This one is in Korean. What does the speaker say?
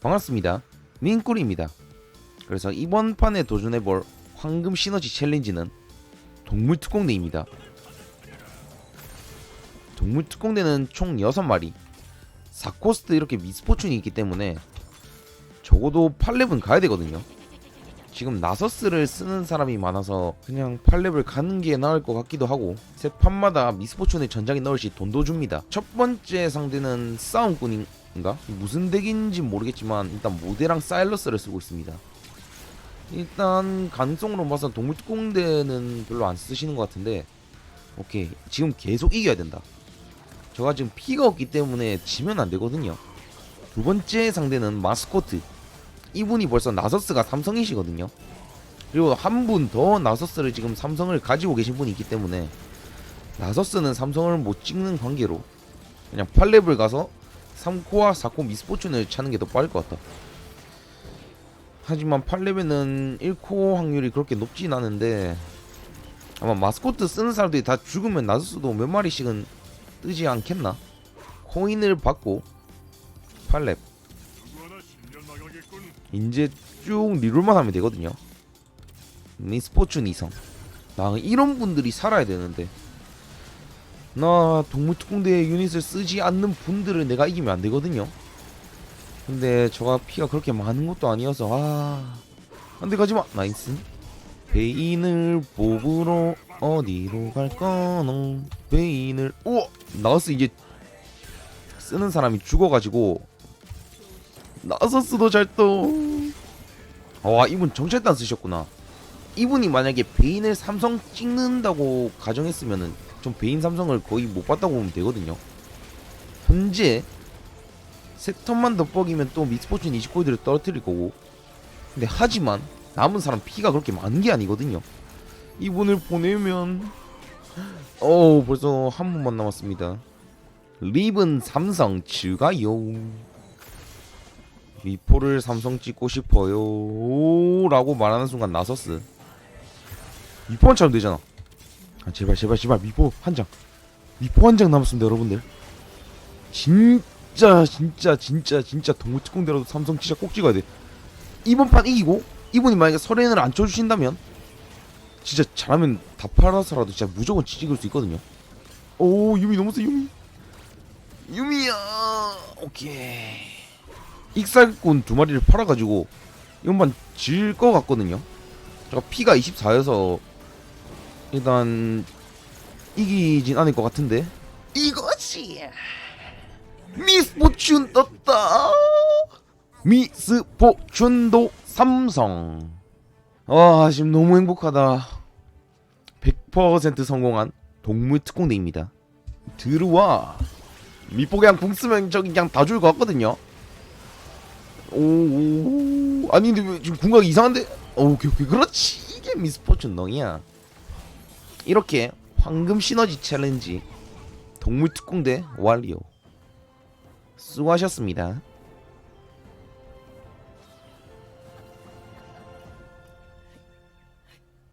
반갑습니다. 민꿀입니다. 그래서 이번 판에 도전해볼 황금 시너지 챌린지는 동물 특공대입니다. 동물 특공대는 총 6마리 4코스트 이렇게 미스포춘이 있기 때문에 적어도 8렙은 가야 되거든요. 지금 나서스를 쓰는 사람이 많아서 그냥 8렙을 가는 게 나을 것 같기도 하고 세 판마다 미스포춘을 전장에 넣을 시 돈도 줍니다. 첫 번째 상대는 싸움꾼인가? 무슨 덱인지 모르겠지만 일단 모데랑 사일러스를 쓰고 있습니다. 일단 가능성으로 봐서 동물 특공대는 별로 안 쓰시는 것 같은데 오케이 지금 계속 이겨야 된다. 저가 지금 피가 없기 때문에 지면 안 되거든요. 두 번째 상대는 마스코트. 이분이 벌써 나서스가 삼성이시거든요. 그리고 한 분 더 나서스를 지금 삼성을 가지고 계신 분이 있기 때문에 나서스는 삼성을 못 찍는 관계로 그냥 8렙을 가서 3코와 4코 미스포춘을 차는 게 더 빠를 것 같다. 하지만 8렙에는 1코 확률이 그렇게 높진 않은데 아마 마스코트 쓰는 사람들이 다 죽으면 나서스도 몇 마리씩은 뜨지 않겠나? 코인을 받고 8렙 이제 쭉 리롤만 하면 되거든요. 미스포춘 이성. 나 이런 분들이 살아야 되는데. 나 동물특공대 유닛을 쓰지 않는 분들을 내가 이기면 안 되거든요. 근데 저가 피가 그렇게 많은 것도 아니어서 아 안돼 가지마 나이스 베인을 뽑으러 어디로 갈까노 베인을 우와 나우스 이제 쓰는 사람이 죽어가지고 나서스도 잘떠. 와 이분 정찰단 쓰셨구나. 이분이 만약에 베인을 삼성 찍는다고 가정했으면은 좀 베인 삼성을 거의 못 봤다고 보면 되거든요. 현재 세 턴만 더 뻑이면 또 미스포춘 29골드를 떨어뜨릴 거고. 근데 하지만 남은 사람 피가 그렇게 많은 게 아니거든요. 이분을 보내면 어 벌써 한 분만 남았습니다. 립은 삼성 추가요 미포를 삼성 찍고 싶어요. 라고 말하는 순간 나섰스 미포 한 차면 되잖아. 아 제발 제발 제발. 미포 한장. 미포 한 장 남았습니다 여러분들. 진짜 진짜 진짜 진짜 동물특공대라도 삼성 진짜 꼭 찍어야 돼. 이번 판 이기고 이분이 만약에 설엔을 안 쳐주신다면 진짜 잘하면 다 팔아서라도 진짜 무조건 찍을 수 있거든요. 오 유미 너무 세 유미. 유미야 오케이 익살꾼 두 마리를 팔아가지고 이번만 질 것 같거든요. 제가 피가 24여서 일단 이기진 않을 것 같은데. 이것이 미스포춘 떴다. 미스포춘도 삼성. 와 지금 너무 행복하다. 100% 성공한 동물특공대입니다. 들어와 미포 그냥 궁 쓰면 저기 그냥 다 죽을 것 같거든요 오, 오. 아니 근데 왜 지금 궁각이 이상한데? 오, 오케이 오케이. 그렇지. 이게 미스포춘 덩이야. 이렇게 황금 시너지 챌린지 동물특공대 완료. 수고하셨습니다